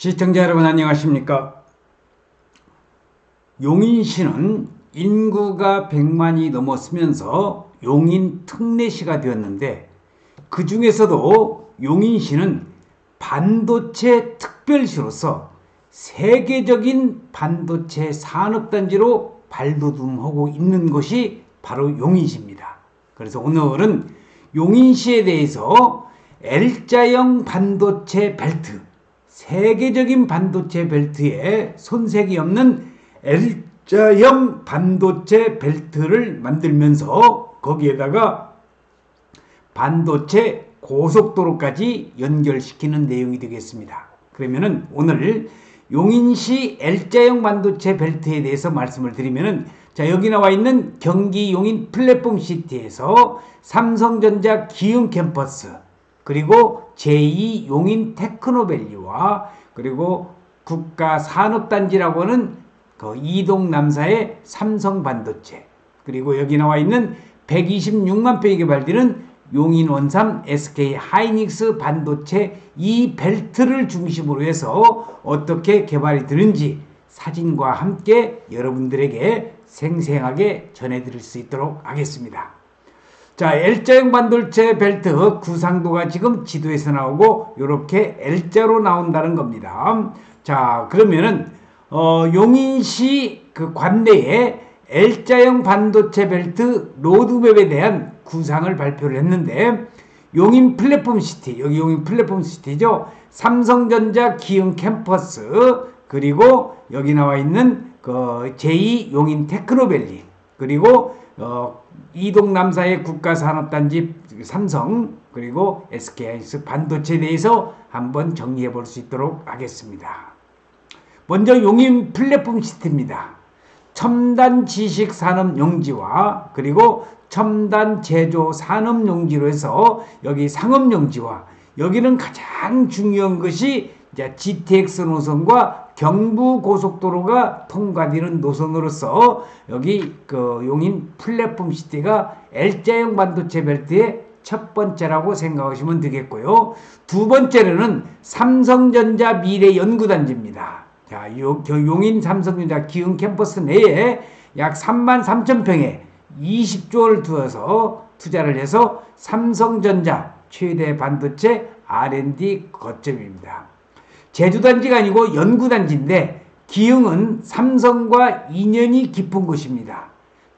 시청자 여러분 안녕하십니까? 용인시는 인구가 100만이 넘었으면서 용인 특례시가 되었는데 그 중에서도 용인시는 반도체 특별시로서 세계적인 반도체 산업단지로 발돋움하고 있는 것이 바로 용인시입니다. 그래서 오늘은 용인시에 대해서 L자형 반도체 벨트, 세계적인 반도체 벨트에 손색이 없는 L자형 반도체 벨트를 만들면서 거기에다가 반도체 고속도로까지 연결시키는 내용이 되겠습니다. 그러면은 오늘 용인시 L자형 반도체 벨트에 대해서 말씀을 드리면은 자 여기 나와 있는 경기 용인 플랫폼 시티에서 삼성전자 기흥 캠퍼스 그리고 제2 용인 테크노밸리와 그리고 국가 산업단지라고 하는 그 이동 남사의 삼성 반도체 그리고 여기 나와 있는 126만 평이 개발되는 용인 원삼 SK 하이닉스 반도체 이 벨트를 중심으로 해서 어떻게 개발이 되는지 사진과 함께 여러분들에게 생생하게 전해드릴 수 있도록 하겠습니다. 자, L자형 반도체 벨트 구상도가 지금 지도에서 나오고 이렇게 L자로 나온다는 겁니다. 자, 그러면은 어, 용인시 그 관내에 L자형 반도체 벨트 로드맵에 대한 구상을 발표를 했는데 용인 플랫폼 시티 여기 용인 플랫폼 시티죠. 삼성전자 기흥 캠퍼스 그리고 여기 나와 있는 그 제2 용인 테크노밸리 그리고 어, 이동 남사의 국가산업단지 삼성 그리고 SK하이닉스 반도체에 대해서 한번 정리해 볼 수 있도록 하겠습니다. 먼저 용인 플랫폼 시티입니다. 첨단 지식 산업 용지와 그리고 첨단 제조 산업 용지로 해서 여기 상업 용지와 여기는 가장 중요한 것이 이제 GTX 노선과 경부 고속도로가 통과되는 노선으로서 여기 그 용인 플랫폼 시티가 L자형 반도체 벨트의 첫 번째라고 생각하시면 되겠고요. 두 번째로는 삼성전자 미래 연구단지입니다. 자, 요, 용인 삼성전자 기흥 캠퍼스 내에 약 3만 3천 평에 20조를 두어서 투자를 해서 삼성전자 최대 반도체 R&D 거점입니다. 제주단지가 아니고 연구단지인데 기흥은 삼성과 인연이 깊은 곳입니다.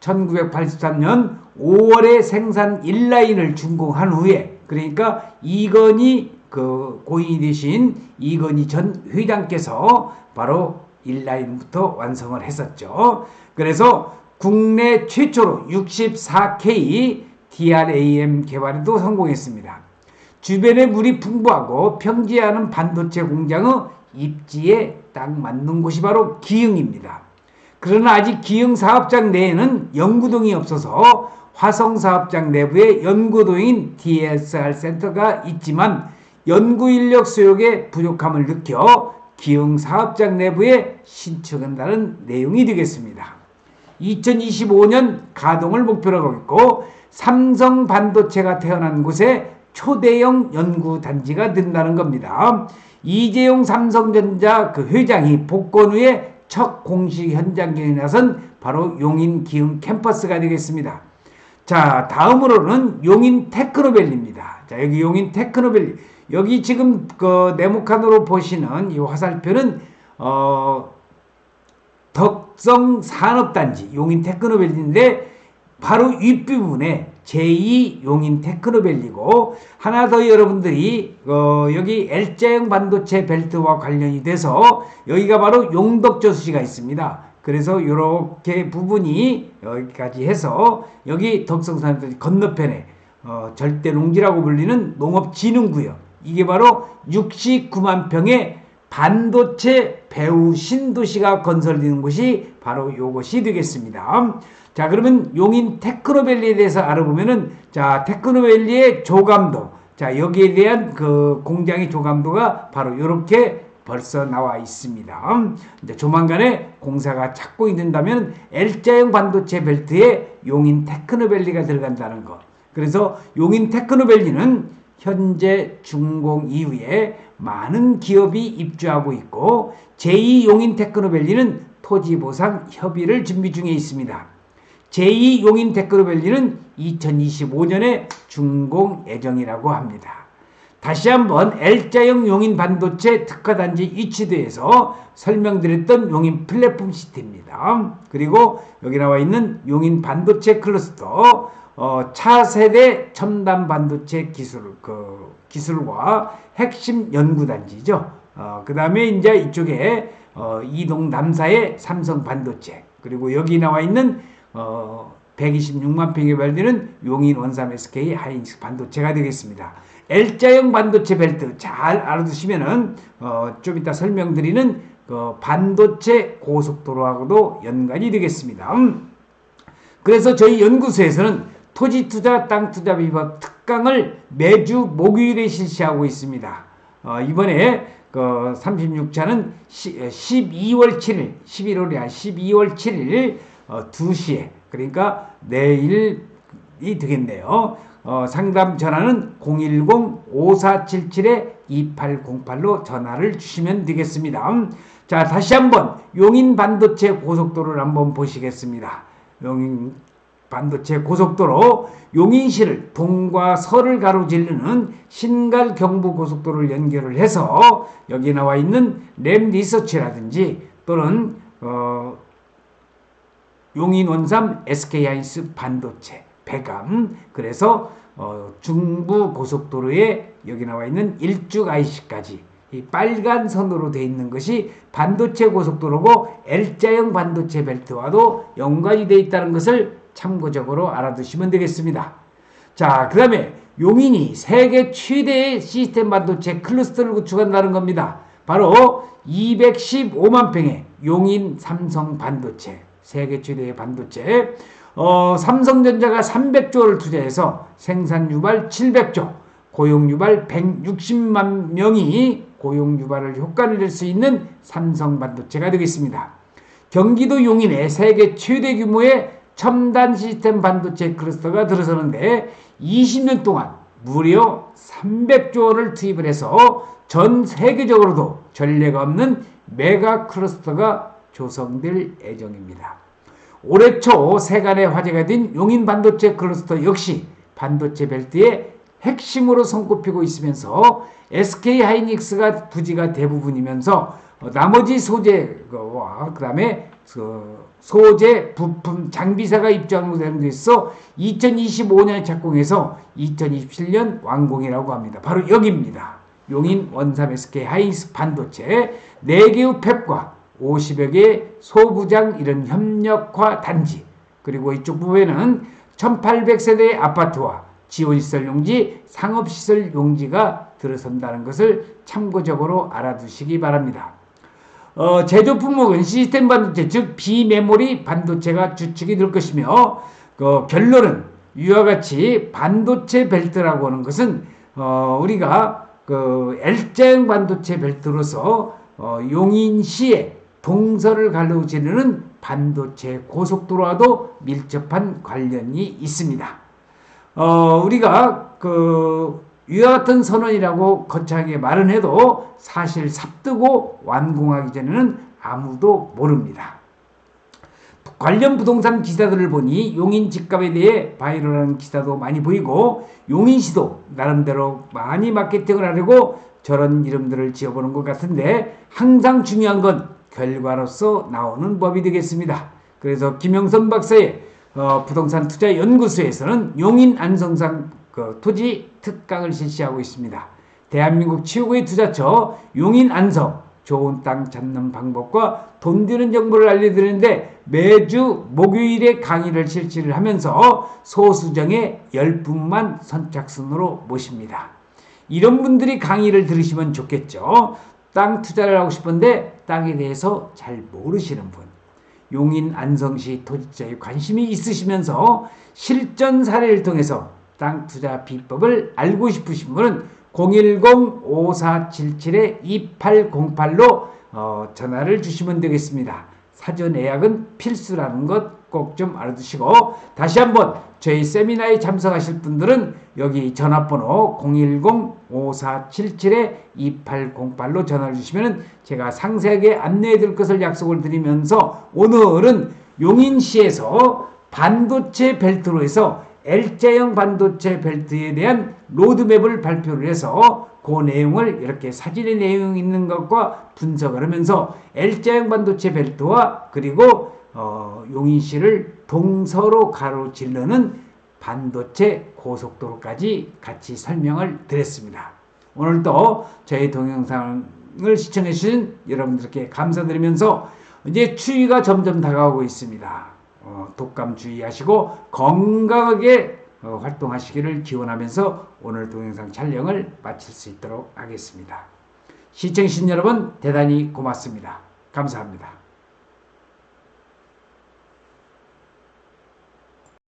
1983년 5월에 생산 1라인을 준공한 후에 그러니까 이건희 그 고인이 되신 이건희 전 회장께서 바로 1라인부터 완성을 했었죠. 그래서 국내 최초로 64K DRAM 개발에도 성공했습니다. 주변에 물이 풍부하고 평지하는 반도체 공장의 입지에 딱 맞는 곳이 바로 기흥입니다. 그러나 아직 기흥 사업장 내에는 연구동이 없어서 화성 사업장 내부에 연구동인 DSR 센터가 있지만 연구 인력 수용에 부족함을 느껴 기흥 사업장 내부에 신청한다는 내용이 되겠습니다. 2025년 가동을 목표로 하고 있고 삼성 반도체가 태어난 곳에 초대형 연구 단지가 된다는 겁니다. 이재용 삼성전자 그 회장이 복권 후에 첫 공식 현장에 나선 바로 용인 기흥 캠퍼스가 되겠습니다. 자, 다음으로는 용인 테크노밸리입니다. 자, 여기 용인 테크노밸리. 여기 지금 그 네모칸으로 보시는 이 화살표는 어 덕성 산업단지 용인 테크노밸리인데 바로 윗부분에 제2 용인 테크노밸리고 하나 더 여러분들이 어 여기 L자형 반도체 벨트와 관련이 돼서 여기가 바로 용덕저수지가 있습니다. 그래서 이렇게 부분이 여기까지 해서 여기 덕성산업단지 건너편에 어 절대 농지라고 불리는 농업진흥구역 이게 바로 69만 평의 반도체 배후 신도시가 건설되는 곳이 바로 이것이 되겠습니다. 자, 그러면 용인 테크노밸리에 대해서 알아보면은 자, 테크노밸리의 조감도. 자, 여기에 대한 그 공장의 조감도가 바로 이렇게 벌써 나와 있습니다. 이제 조만간에 공사가 착공이 된다면 L자형 반도체 벨트에 용인 테크노밸리가 들어간다는 것. 그래서 용인 테크노밸리는 현재 준공 이후에 많은 기업이 입주하고 있고 제2용인 테크노밸리는 토지 보상 협의를 준비 중에 있습니다. 제2용인 테크노밸리는 2025년에 준공 예정이라고 합니다. 다시 한번 L자형 용인 반도체 특화단지 위치도에서 설명드렸던 용인 플랫폼 시티입니다. 그리고 여기 나와 있는 용인 반도체 클러스터 어, 차세대 첨단 반도체 기술 그 기술과 핵심 연구단지죠. 어, 그 다음에 이제 이쪽에 어, 이동 남사의 삼성 반도체 그리고 여기 나와 있는 어, 126만 평에 발되는 용인 원삼 SK 하이닉스 반도체가 되겠습니다. L자형 반도체 벨트 잘 알아두시면은 어, 좀 이따 설명드리는 그 반도체 고속도로하고도 연관이 되겠습니다. 음. 그래서 저희 연구소에서는 토지 투자 땅 투자 비법 특강을 매주 목요일에 실시하고 있습니다. 어, 이번에 그 36차는 12월 7일, 11월이 아니라 12월 7일 어, 2시에 그러니까 내일이 되겠네요. 어, 상담 전화는 010-5477-2808로 전화를 주시면 되겠습니다. 음, 자, 다시 한번 용인 반도체 고속도로를 한번 보시겠습니다. 용인 반도체 고속도로 용인시를 동과 서를 가로질르는 신갈 경부 고속도로를 연결을 해서 여기 나와 있는 램 리서치라든지 또는 어, 용인 원삼 SK 하이스 반도체 배감 그래서 어, 중부 고속도로에 여기 나와 있는 일죽 IC까지 이 빨간 선으로 되어 있는 것이 반도체 고속도로고 L자형 반도체 벨트와도 연관이 되어 있다는 것을 참고적으로 알아두시면 되겠습니다. 자, 그 다음에 용인이 세계 최대의 시스템 반도체 클러스터를 구축한다는 겁니다. 바로 215만 평의 용인 삼성 반도체, 세계 최대의 반도체. 어, 삼성전자가 300조를 투자해서 생산 유발 700조, 고용 유발 160만 명이 고용 유발을 효과를 낼 수 있는 삼성 반도체가 되겠습니다. 경기도 용인의 세계 최대 규모의 첨단 시스템 반도체 클러스터가 들어서는데 20년 동안 무려 300조 원을 투입을 해서 전 세계적으로도 전례가 없는 메가 클러스터가 조성될 예정입니다. 올해 초 세간의 화제가 된 용인 반도체 클러스터 역시 반도체 벨트의 핵심으로 손꼽히고 있으면서 SK 하이닉스가 부지가 대부분이면서 나머지 소재와 그 다음에 그 소재, 부품, 장비사가 입주하는 것에 있어 2025년에 착공해서 2027년 완공이라고 합니다. 바로 여기입니다. 용인 원삼 SK 하이닉스 반도체 4개의 팹과 50여 개의 소부장 이런 협력화 단지 그리고 이쪽 부분에는 1800세대의 아파트와 지원시설 용지, 상업시설 용지가 들어선다는 것을 참고적으로 알아두시기 바랍니다. 어, 제조 품목은 시스템 반도체, 즉 비메모리 반도체가 주축이 될 것이며 그 결론은 이와 같이 반도체 벨트라고 하는 것은 어, 우리가 그 L자형 반도체 벨트로서 어, 용인시에 동서를 가로지르는 반도체 고속도로와도 밀접한 관련이 있습니다. 어, 우리가 그 위와 같은 선언이라고 거창하게 말은 해도 사실 삽두고 완공하기 전에는 아무도 모릅니다. 관련 부동산 기사들을 보니 용인 집값에 대해 바이럴한 기사도 많이 보이고 용인시도 나름대로 많이 마케팅을 하려고 저런 이름들을 지어보는 것 같은데 항상 중요한 건 결과로서 나오는 법이 되겠습니다. 그래서 김영선 박사의 어, 부동산 투자 연구소에서는 용인 안성산 그 토지 특강을 실시하고 있습니다. 대한민국 최고의 투자처 용인 안성 좋은 땅 찾는 방법과 돈 드는 정보를 알려드리는데 매주 목요일에 강의를 실시를 하면서 소수정의 10분만 선착순으로 모십니다. 이런 분들이 강의를 들으시면 좋겠죠. 땅 투자를 하고 싶은데 땅에 대해서 잘 모르시는 분. 용인 안성시 토지자에 관심이 있으시면서 실전 사례를 통해서 땅 투자 비법을 알고 싶으신 분은 010-5477-2808로 어, 전화를 주시면 되겠습니다. 사전 예약은 필수라는 것 꼭 좀 알아두시고 다시 한번 저희 세미나에 참석하실 분들은 여기 전화번호 010-5477-2808로 전화를 주시면 제가 상세하게 안내해 드릴 것을 약속을 드리면서 오늘은 용인시에서 반도체 벨트로 해서 L자형 반도체 벨트에 대한 로드맵을 발표를 해서 그 내용을 이렇게 사진의 내용 있는 것과 분석을 하면서 L자형 반도체 벨트와 그리고 어, 용인시를 동서로 가로질르는 반도체 고속도로까지 같이 설명을 드렸습니다. 오늘도 저희 동영상을 시청해 주신 여러분들께 감사드리면서 이제 추위가 점점 다가오고 있습니다. 어, 독감 주의하시고 건강하게 어, 활동하시기를 기원하면서 오늘 동영상 촬영을 마칠 수 있도록 하겠습니다. 시청해주신 여러분 대단히 고맙습니다. 감사합니다.